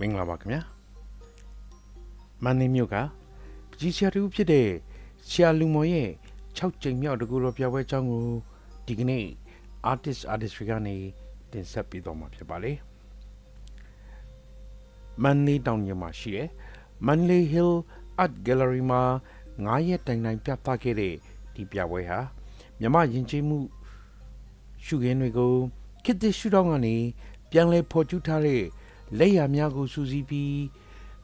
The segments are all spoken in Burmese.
မင်္ဂလာပါခင်ဗျာမန်နေမြို့ကပကြီးဆရာတူဖြစ်တဲ့ဆရာလူမော်ရဲ့6ကြိမ်မြောက်တကူတော်ပြပွဲအကြောင်းကိုဒီကနေ့ artist artistry ကနေတင်ဆက်ပေးတော့မှာဖြစ်ပါလေမန်နေတောင်ညမှာရှိတဲ့ Manley Hill Art Gallery မှာ9ရက်တိုင်တိုင်ပြသခဲ့တဲ့ဒီပြပွဲဟာမြမယဉ်ကျေးမှုရှုခင်းတွေကိုခေတ်သစ်ရှုထောင့်ကနေပြန်လည်ဖော်ကျူးထားတဲ့ လက်ရာများကိုစူးစီးပြီး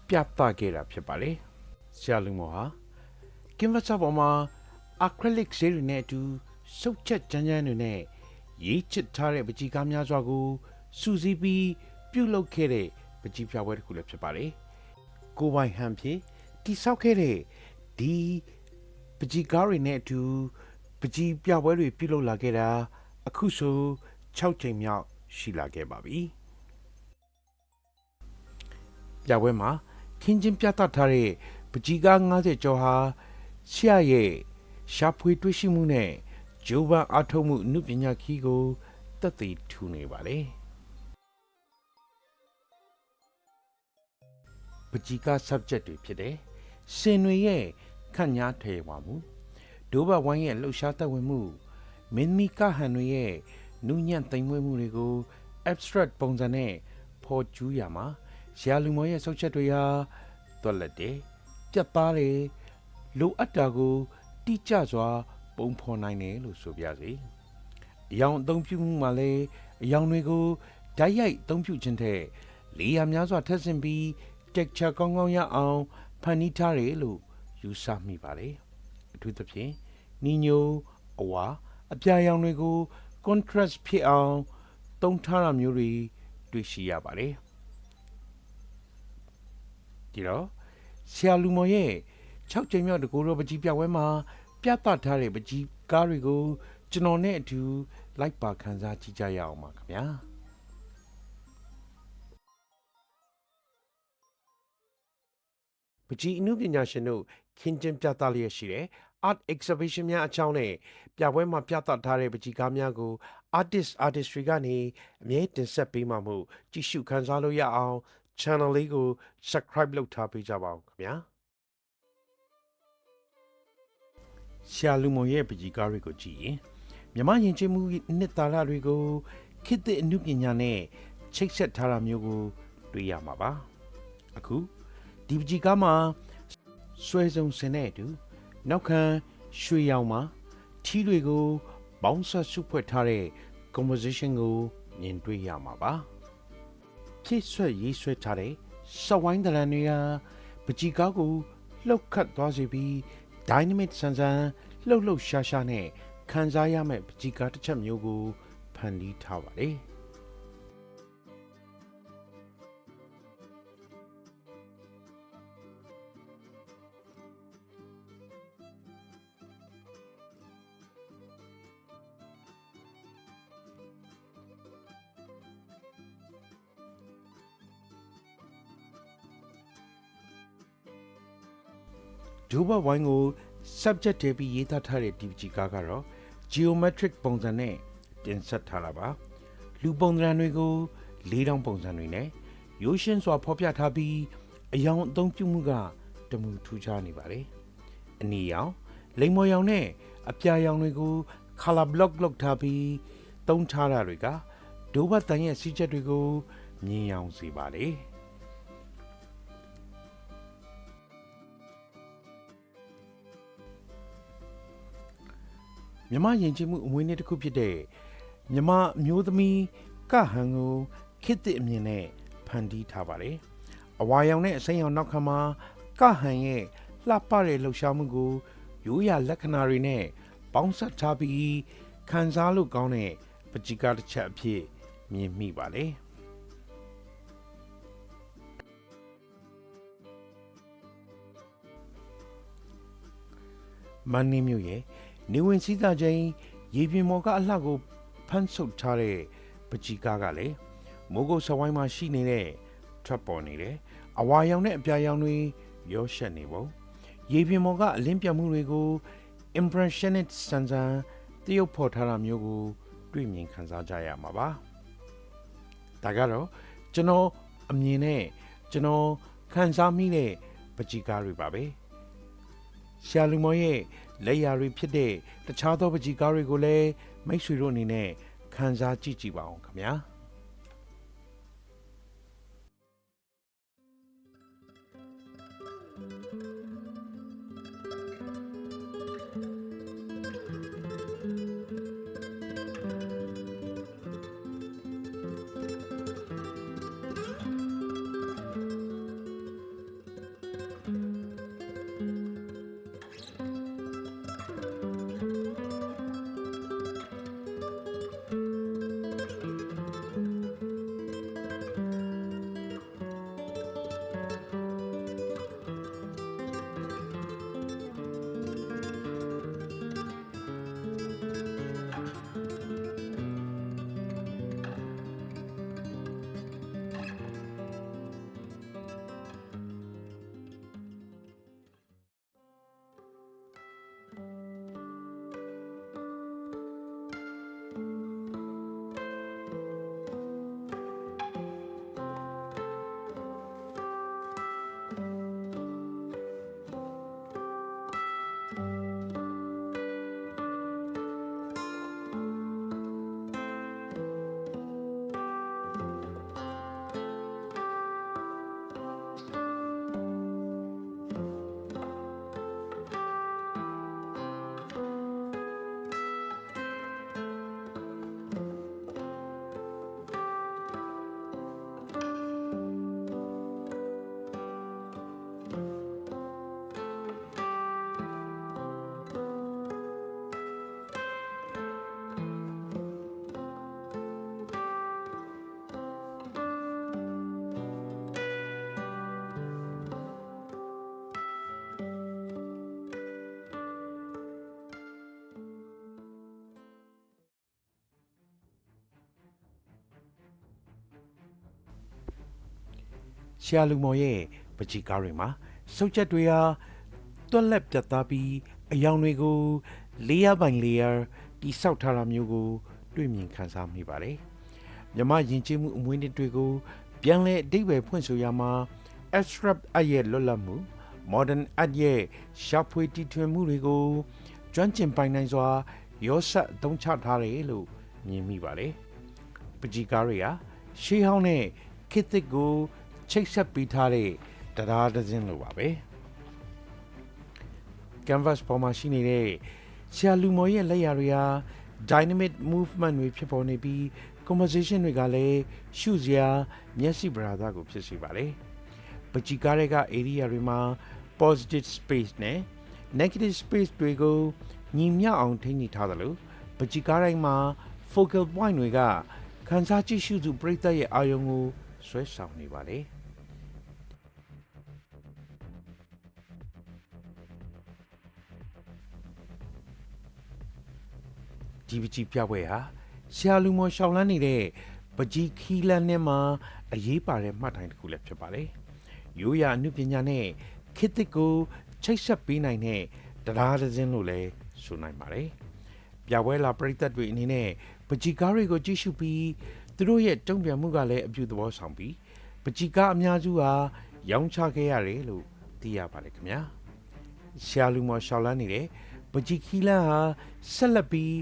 ပြသခဲ့တာဖြစ်ပါလေဆရာလူမော်ဟာကင်ဗတ်စာပေါ်မှာ acrylic ဆေးတွေနဲ့အတူစုပ်ချက်ကြမ်းကြမ်းတွေနဲ့ရေးချစ်ထားတဲ့ပကြီကားများစွာကိုစူးစီးပြီးပြုလုပ်ခဲ့တဲ့ပကြီပြပွဲတစ်ခုလည်းဖြစ်ပါလေကိုပိုင်ဟန်ဖြစ်တိဆောက်ခဲ့တဲ့ဒီပကြီကားတွေနဲ့အတူပကြီပြပွဲတွေပြုလုပ်လာခဲ့တာအခုဆို6ချိန်မြောက်ရှိလာခဲ့ပါပြီ။ ပြပွဲမှာခင်းချင်းပြသထားတဲ့ပကြီကား90ကျော်ဟာဆရာရဲ့ရှာဖွေတွေ့ရှိမှုနဲ့ဂျိုးပန်အားထုတ်မှုအမှုပညာခီးကိုတက်သိထူနေပါလေပကြီကား subject တွေဖြစ်တဲ့စင်တွေရဲ့ခန့်ညားထေဝါမှုဒိုးဘဝိုင်းရဲ့လှုပ်ရှားသက်ဝင်မှုမင်းမီကဟန်တွေရဲ့နူးညံ့သိမ်မွေ့မှုတွေကို abstract ပုံစံနဲ့ဖော်ကျူးရမှာ ရာလူမော်ရဲ့ဆုတ်ချက်တွေဟာတွက်လက်တယ်ပြတ်သားတယ်လိုအပ်တာကို တိကျစွာ ပုံဖော်နိုင်တယ်လို့ဆိုပြစေအယောင်အသုံးပြုမှုမှာလည်းအယောင်တွေကိုဓာတ်ရိုက်အသုံးပြုခြင်းထက်လေးရာများစွာထပ်ဆင့်ပြီး texture ကောင်းကောင်းရအောင်ဖန်တီးထားတယ်လို့ယူဆမိပါတယ်အထူးသဖြင့်နီညိုအဝါအပြာရောင်တွေကို contrast ဖြစ်အောင် သုံးထားတာမျိုးတွေတွေ့ရှိရပါတယ် ဒီတော့ဆရာလူမော်ရဲ့6ချိန်မြောက်တကူတော်ပကြီးပြပွဲမှာ ပြသထားတဲ့ပကြီးကားတွေကိုကျွန်တော်နဲ့အတူလိုက်ပါခန်းစားကြည့်ကြရအောင်ပါခင်ဗျာပကြီးအမှုပညာရှင်တို့ခင်းကျင်းပြသလျက်ရှိတဲ့ art exhibition များအကြောင်းနဲ့ပြပွဲမှာပြသထားတဲ့ပကြီးကားများကို artist artistry ကနေအမြဲတင်ဆက်ပေးမှာမို့ကြည့်ရှုခန်းစားလို့ရအောင် channel လေးကို subscribe လုပ်ထားပေးကြပါဦးခင်ဗျာရှာလူမွန်ရဲ့ပကြီးကားတွေကိုကြည့်ရင်မြမယဉ်ကျေးမှုနှစ်သာရတွေကိုခေတ်သစ်အမှုပညာနဲ့ချိတ်ဆက်ထားတာမျိုးကို တွေ့ရမှာပါအခုဒီပကြီးကားမှာဆွဲစုံစင်တဲ့အတူနောက်ခံရွှေရောင်မှာထီးတွေကို ပေါင်းဆက်စုဖွဲ့ထားတဲ့ composition ကိုမြင်တွေ့ရမှာပါ ဖြည့်ဆွက်ရေးဆွဲထားတဲ့စဝိုင်းတရံတွေကပကြီးကားကိုလှုပ်ခတ်သွားစေပြီး dynamic ဆန်ဆန်လှုပ်လှုပ်ရှားရှားနဲ့ခံစားရမယ့်ပကြီးကားတစ်ချက်မျိုးကိုဖန်တီးထားပါတယ် ဂျိုးဘဝိုင်းကို subject တည်ပြီးရေးသားထားတဲ့ဒီပကြီးကားကတော့ geometric ပုံစံနဲ့တင်ဆက်ထားတာပါလူပုံစံတွေကိုလေးတောင်ပုံစံတွေနဲ့ရိုးရှင်းစွာဖော်ပြထားပြီးအယောင်အသုံးပြုမှုကတမူထူးခြားနေပါတယ်အနီရောင်လိမ်မော်ရောင်နဲ့အပြာရောင်တွေကို color block လုပ်ထားပြီးသုံးထားတာတွေကဒိုးဘတ်တန်ရဲ့စီးချက်တွေကိုမြင်အောင်စေပါတ မြမယဉ်ကျေးမှုအမွေးနေ့တစ်ခုဖြစ်တဲ့မြမအမျိုးသမီးကဟန်ကိုခေတ်သစ်အမြင်နဲ့ဖန်တီးထားပါတယ်။အဝါရောင်နဲ့အစိမ်းရောင်နောက်ခါမှာကဟန်ရဲ့လှပတဲ့လှူရှားမှုကိုရိုးရာလက္ခဏာတွေနဲ့ပေါင်းစပ်ထားပြီးခံစားလို့ကောင်းတဲ့ပကြီကားတစ်ချက်အဖြစ်မြင်မိပါလေ။မန်နီမျိုးရဲ့ နေဝင်စည်းသားချင်းရေပြင်မော်ကအလှကိုဖမ်းဆုပ်ထားတဲ့ပကြီကားကလည်းမိုးကုတ်စဝိုင်းမှာရှိနေတဲ့ထွက်ပေါ်နေတယ်အဝါရောင်နဲ့အပြာရောင်တွေရောရှက်နေပုံရေပြင်မော်ကအလင်းပြမှုတွေကို impressionist စံစံတရုပ်ဖော်ထားတာမျိုးကို တွေ့မြင်ခံစားကြရမှာပါဒါကတော့ကျွန်တော်အမြင်နဲ့ကျွန်တော်ခန်းစားမိတဲ့ပကြီကားတွေပါပဲရှာလူမောရဲ့ လက်ရာတွေဖြစ်တဲ့တခြားသောပကြီကားတွေကိုလည်းမိတ်ဆွေတို့အနေနဲ့ခန်းစားကြည့်ကြည့်ပါအောင်ခင်ဗျာ ရှာလူမော်ရဲ့ပကြီကားတွေမှာစုပ်ချက်တွေဟာတွက်လက်ပြတ်သားပြီးအယောင်တွေကို layer by layer တိဆောက်ထားတာမျိုးကို တွေ့မြင်ခန်းစားမိပါတယ်။မြမယဉ်ကျေးမှုအမွေးနှစ်တွေကို ပြန်လည်အဓိပ္ပာယ်ဖွင့်ဆိုရမှာ abstract art ရဲ့လွတ်လပ်မှု modern art ရဲ့ရှာဖွေတီထွင်မှုတွေကိုကျွမ်းကျင်ပိုင်နိုင်စွာရောဆက်အသုံးချထားတယ်လို့မြင်မိပါတယ်။ပကြီကားတွေဟာရှေးဟောင်းတဲ့ခေတ်သစ်ကို ချိတ်ဆက်ပေးထားတဲ့တရားတစ်စင်းလိုပါပဲ canvas ပေါ်မှာရှိနေတဲ့ဆရာလူမော်ရဲ့လက်ရာတွေဟာ dynamic movement တွေဖြစ်ပေါ်နေပြီး composition တွေကလည်းရှုစရာမျက်စိပရာသားကိုဖြစ်စေပါတယ်ပကြီကားတွေက area တွေမှာ positive space နဲ့ negative space တွေကိုညီမျှအောင်ထိန်းညှိထားသလိုပကြီကားတိုင်းမှာ focal point တွေကခန်းစားကြည့်ရှုသူပရိသတ်ရဲ့အာရုံကိုဆွဲဆောင်နေပါတ ယ်ဒီပကြီးပြပွဲဟာဆရာလူမော်ရှောင်းလန်းနေတဲ့ပကြီးခီလန်းနဲ့မှာအရေးပါတဲ့မှတ်တိုင်တစ်ခုလည်းဖြစ်ပါတယ်။ရိုးရာအနုပညာနဲ့ခေတ်သစ်ကိုချိတ်ဆက်ပေးနိုင်တဲ့တရားတစ်စင်းလို့လည်းဆိုနိုင်ပါတယ်။ပြပွဲလာပရိသတ်တွေအနေနဲ့ပကြီးကားတွေကိုကြည့်ရှုပြီးသူတို့ရဲ့တုံ့ပြန်မှုကလည်းအပြုသဘောဆောင်ပြီးပကြီးကားအများစုဟာရောင်းချခဲ့ရတယ်လို့သိရပါတယ်ခင်ဗျာ။ရှာလူမော်ရှောင်းလန်းနေတဲ့ပကြီခီလန်ဟာဆက်လက်ပြီး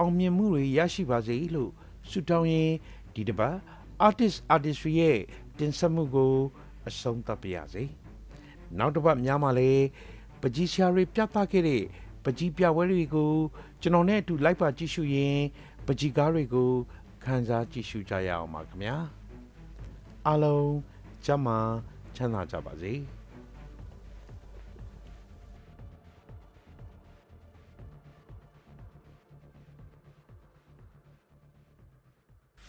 အောင်မြင်မှုတွေရရှိပါစေလို့ဆုတောင်းရင်းဒီတစ်ပတ် artist artistry ရဲ့တင်ဆက်မှုကိုအဆုံးသတ်ပါရစေ။နောက်တစ်ပတ်များမှာလည်းပကြီရှာတွေပြသခဲ့တဲ့ပကြီပြပွဲတွေကိုကျွန်တော်နဲ့အတူလိုက်ပါကြည့်ရှုရင်းပကြီကားတွေကိုခန်းစားကြည့်ရှုကြရအောင်ပါခင်ဗျာ။အားလုံးကျမ်းမာချမ်းသာကြပါစေ။